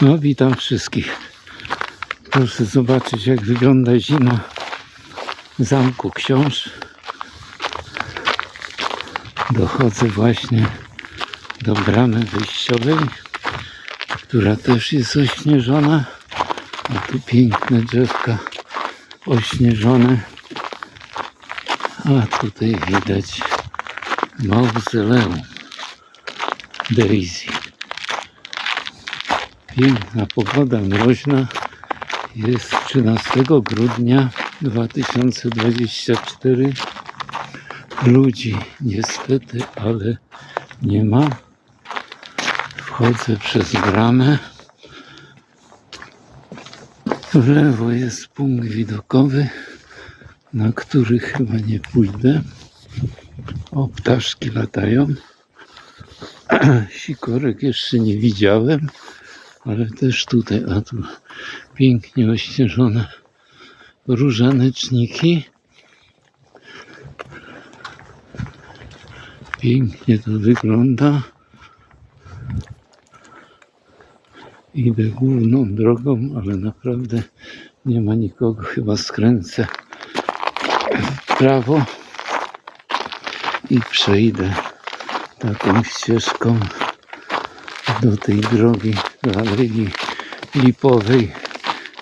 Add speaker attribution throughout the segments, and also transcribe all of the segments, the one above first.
Speaker 1: No, witam wszystkich. Proszę zobaczyć, jak wygląda zima w Zamku Książ. Dochodzę właśnie do bramy wyjściowej, która też jest ośnieżona. A tu piękne drzewka ośnieżone. A tutaj widać mauzoleum Daisy. Piękna pogoda mroźna. Jest 13 grudnia 2024. Ludzi niestety, ale nie ma. Wchodzę przez bramę. W lewo jest punkt widokowy, na który chyba nie pójdę. O, ptaszki latają. Sikorek jeszcze nie widziałem, ale też tutaj, a tu pięknie ośnieżone różaneczniki. Pięknie to wygląda. Idę główną drogą, ale naprawdę nie ma nikogo. Chyba skręcę w prawo i przejdę taką ścieżką do tej drogi, Alei Lipowej,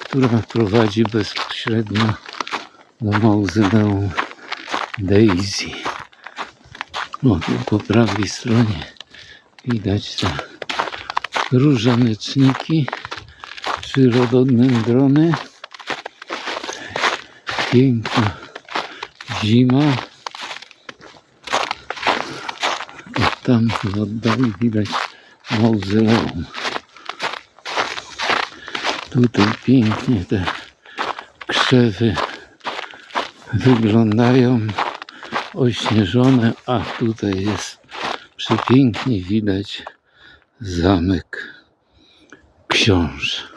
Speaker 1: która prowadzi bezpośrednio do mauzoleum Daisy. O, tu po prawej stronie widać te różaneczniki czy rododendrony. Piękna zima. A tam w oddali widać mauzoleum. Tutaj pięknie te krzewy wyglądają ośnieżone, a tutaj jest przepięknie widać zamek książ.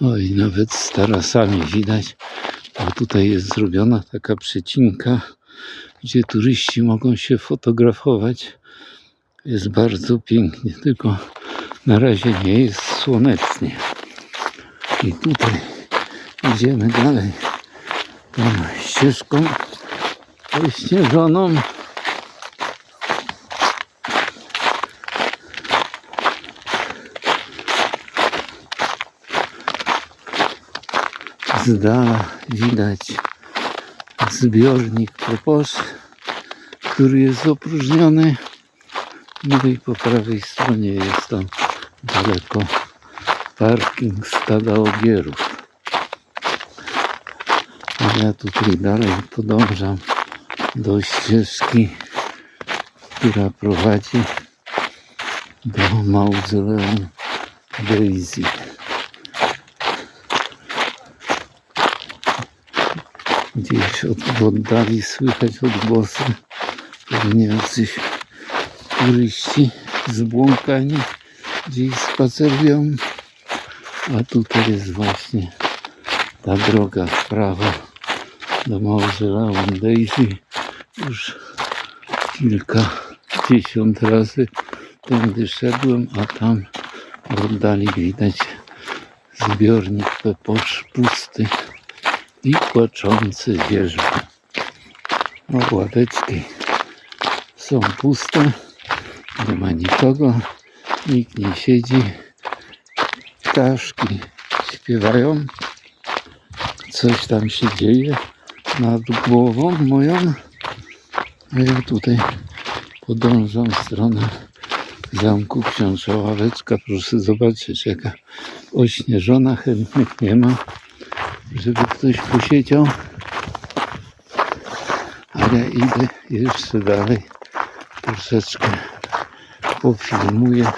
Speaker 1: Oj, nawet z tarasami widać, bo tutaj jest zrobiona taka przecinka, gdzie turyści mogą się fotografować. Jest bardzo pięknie, tylko na razie nie jest słonecznie. I tutaj idziemy dalej tą ścieżką ośnieżoną. Z dala widać zbiornik proposz, który jest opróżniony. No i po prawej stronie jest tam daleko parking stada ogierów. A ja tutaj dalej podążam do ścieżki, która prowadzi do mauzoleum Daisy. Gdzieś od, w oddali słychać odgłosy, jacyś turyści zbłąkani gdzieś spacerują. A tutaj jest właśnie ta droga w prawo do mauzoleum Daisy. Już kilkadziesiąt razy tędy szedłem, a tam w oddali widać zbiornik Peposz pusty i płaczący wierzby. O, ławeczki są puste, nie ma nikogo, nikt nie siedzi. Ptaszki śpiewają, coś tam się dzieje nad głową moją. A ja tutaj podążam w stronę zamku książę ławeczka. Proszę zobaczyć, jaka ośnieżona, chętnych nie ma, żeby ktoś posiedział. Ale idę jeszcze dalej, troszeczkę pofilmuję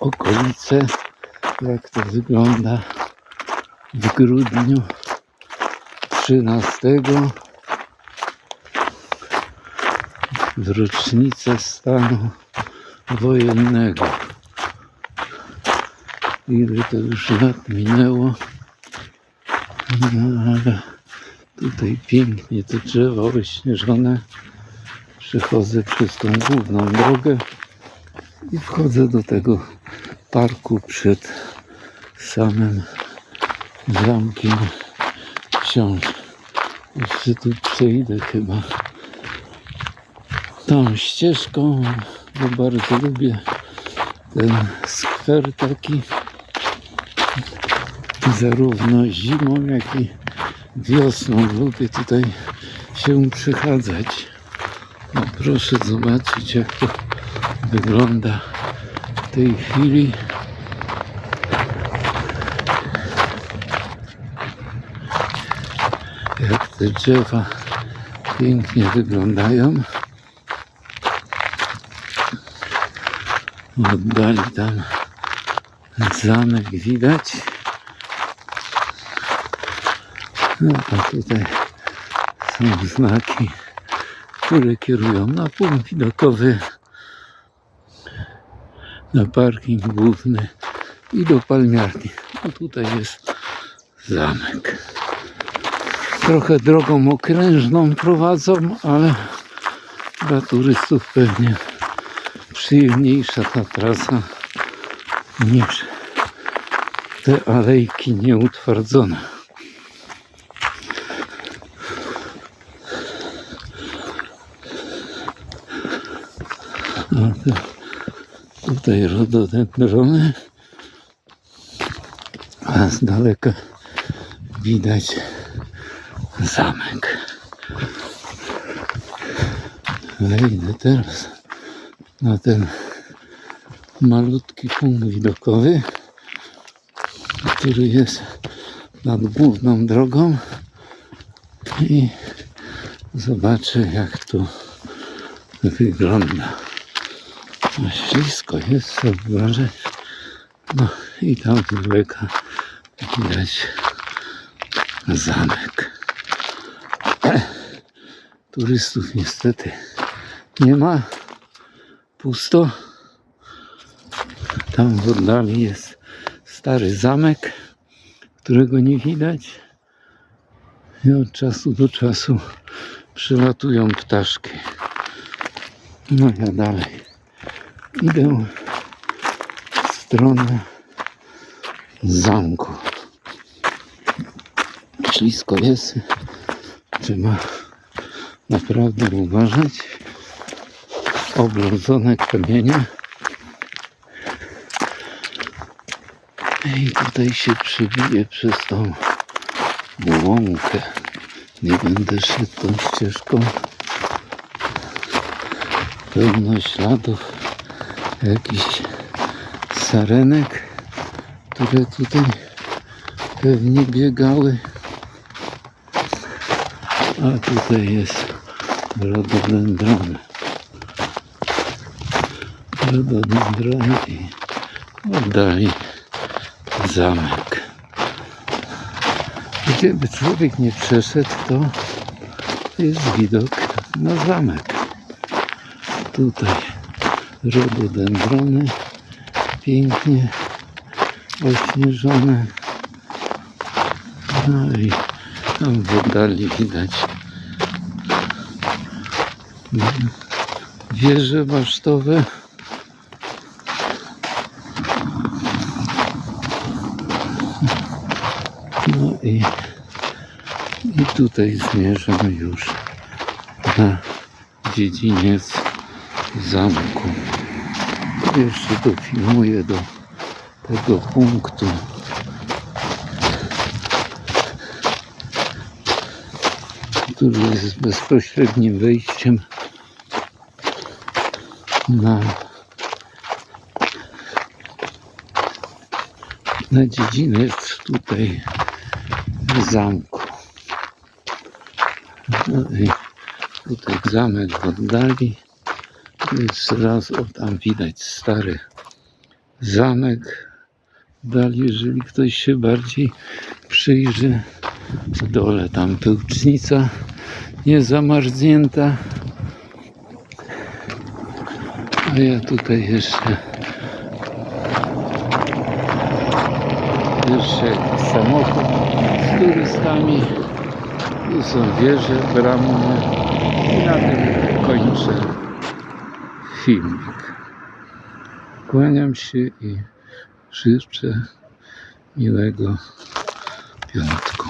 Speaker 1: okolice, jak to wygląda w grudniu 13 w rocznicę stanu wojennego. Ile to już lat minęło, no, ale tutaj pięknie te drzewa ośnieżone. Przechodzę przez tą główną drogę i wchodzę do tego parku przed samym zamkiem książ. Jeszcze tu przejdę chyba tą ścieżką, bo bardzo lubię ten skwer taki zarówno zimą, jak i wiosną lubię tutaj się przechadzać. No proszę zobaczyć jak to wygląda w tej chwili. Jak te drzewa pięknie wyglądają. Oddali tam zamek widać. No a tutaj są znaki, które kierują na punkt widokowy, na parking główny i do palmiarni. A tutaj jest zamek. Trochę drogą okrężną prowadzą, ale dla turystów pewnie przyjemniejsza ta trasa niż te alejki nieutwardzone. No tutaj rododendrony, a z daleka widać zamek. Wejdę teraz na ten malutki punkt widokowy, który jest nad główną drogą i zobaczę jak tu wygląda. No, Ślisko jest, uważać. No i tam z widać zamek. Turystów niestety nie ma. Pusto. Tam w oddali jest stary zamek, którego nie widać. I od czasu do czasu przylatują ptaszki. No ja dalej idę w stronę zamku. Ślisko jest. Trzeba naprawdę uważać. Oblodzone kamienie. I tutaj się przebiję przez tą łąkę. Nie będę szedł tą ścieżką. Pełno śladów jakichś sarenek, które tutaj pewnie biegały. A tutaj jest rododendron. Rododendron i oddali zamek. Gdzieby człowiek nie przeszedł, to jest widok na zamek. Tutaj rododendrony pięknie ośnieżone. No i tam w oddali widać wieże masztowe. No i, i tutaj zmierzam już na dziedziniec zamku. Jeszcze dofilmuję do tego punktu. Który jest bezpośrednim wejściem na, na dziedziniec tutaj w zamku. No i tutaj zamek w oddali. Jeszcze raz, o tam widać stary zamek. Dalej, jeżeli ktoś się bardziej przyjrzy, w dole tam pełcznica niezamarznięta. A ja tutaj jeszcze jeszcze samochód z turystami. Tu są wieże bramne i na tym kończę filmik. Kłaniam się i życzę miłego piątku.